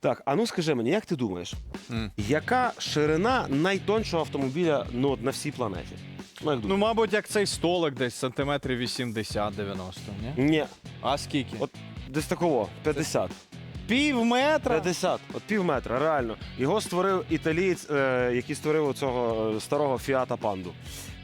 Так, а ну скажи мені, як ти думаєш, М. яка ширина найтоншого автомобіля ну, от на всій планеті? Ну, як Ну, думаєш? мабуть, як цей столик десь сантиметрів 80-90, ні? Ні, А скільки? От десь такого, 50. Пів метра? 50, от пів метра, реально. Його створив італієць, е, який створив цього старого Фіата Панду.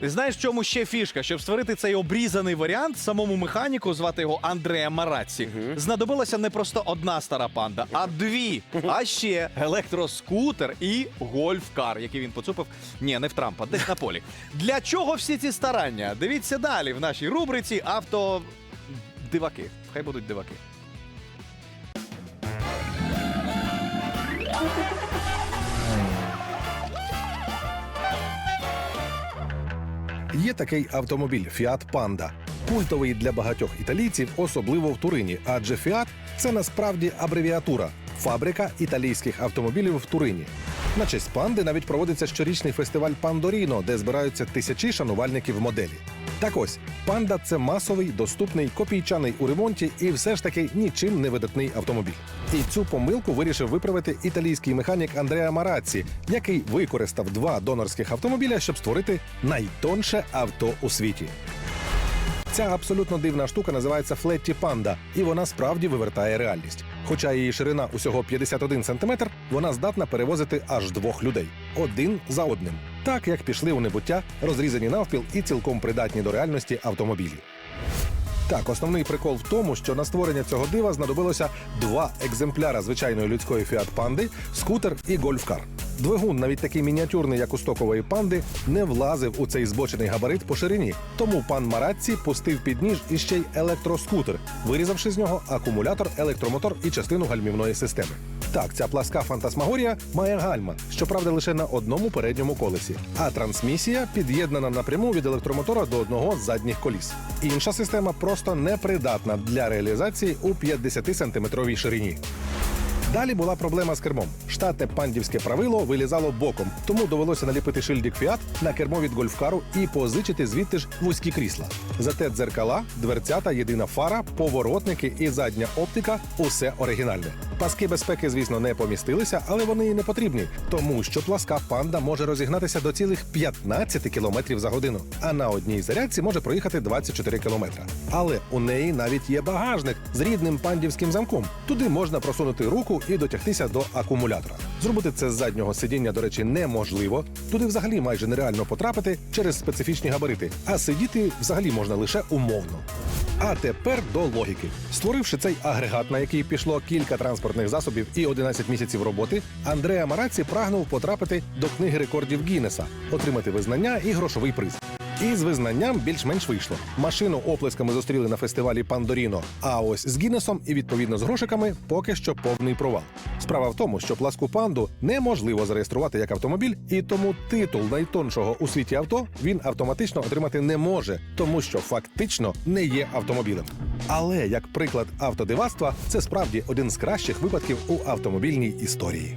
Ти знаєш, в чому ще фішка? Щоб створити цей обрізаний варіант, самому механіку, звати його Андреа Мараці, Мгм. знадобилася не просто одна стара панда, а дві. А ще електроскутер і гольф-кар, який він поцупив. Ні, не в Трампа, десь на полі. Для чого всі ці старання? Дивіться далі в нашій рубриці авто. Диваки. Хай будуть диваки. Є такий автомобіль Fiat Panda. Культовий для багатьох італійців, особливо в Турині, адже Fiat – це насправді абревіатура фабрика італійських автомобілів в Турині. На честь панди навіть проводиться щорічний фестиваль Пандоріно, де збираються тисячі шанувальників моделі. Так ось, панда це масовий, доступний, копійчаний у ремонті і все ж таки нічим не видатний автомобіль. І цю помилку вирішив виправити італійський механік Андреа Мараці, який використав два донорських автомобіля, щоб створити найтонше авто у світі. Ця абсолютно дивна штука називається Флетті Панда, і вона справді вивертає реальність. Хоча її ширина усього 51 см, вона здатна перевозити аж двох людей один за одним, так як пішли у небуття, розрізані навпіл і цілком придатні до реальності автомобілі. Так, основний прикол в тому, що на створення цього дива знадобилося два екземпляра звичайної людської Фіат Панди, скутер і гольфкар. Двигун, навіть такий мініатюрний, як у стокової панди, не влазив у цей збочений габарит по ширині. Тому пан Маратці пустив під ніж іще й електроскутер, вирізавши з нього акумулятор, електромотор і частину гальмівної системи. Так, ця пласка фантасмагорія має гальма, щоправда, лише на одному передньому колесі, а трансмісія під'єднана напряму від електромотора до одного з задніх коліс. Інша система просто непридатна для реалізації у 50-сантиметровій ширині. Далі була проблема з кермом. Штате пандівське правило вилізало боком, тому довелося наліпити шильдик Фіат на кермо від гольфкару і позичити звідти ж вузькі крісла. Зате дзеркала, дверцята, єдина фара, поворотники і задня оптика усе оригінальне. Паски безпеки, звісно, не помістилися, але вони і не потрібні, тому що пласка панда може розігнатися до цілих 15 км за годину, а на одній зарядці може проїхати 24 км. Але у неї навіть є багажник з рідним пандівським замком. Туди можна просунути руку і дотягтися до акумулятора. Зробити це з заднього сидіння, до речі, неможливо. Туди взагалі майже нереально потрапити через специфічні габарити, а сидіти взагалі можна лише умовно. А тепер до логіки. Створивши цей агрегат, на який пішло кілька транспортних засобів і 11 місяців роботи, Андреа Мараці прагнув потрапити до книги рекордів Гіннеса, отримати визнання і грошовий приз. І з визнанням більш-менш вийшло. Машину оплесками зустріли на фестивалі Пандоріно. А ось з Гіннесом і відповідно з грошиками поки що повний провал. Справа в тому, що пласку панду неможливо зареєструвати як автомобіль, і тому титул найтоншого у світі авто він автоматично отримати не може, тому що фактично не є автомобілем. Але як приклад автодивацтва, це справді один з кращих випадків у автомобільній історії.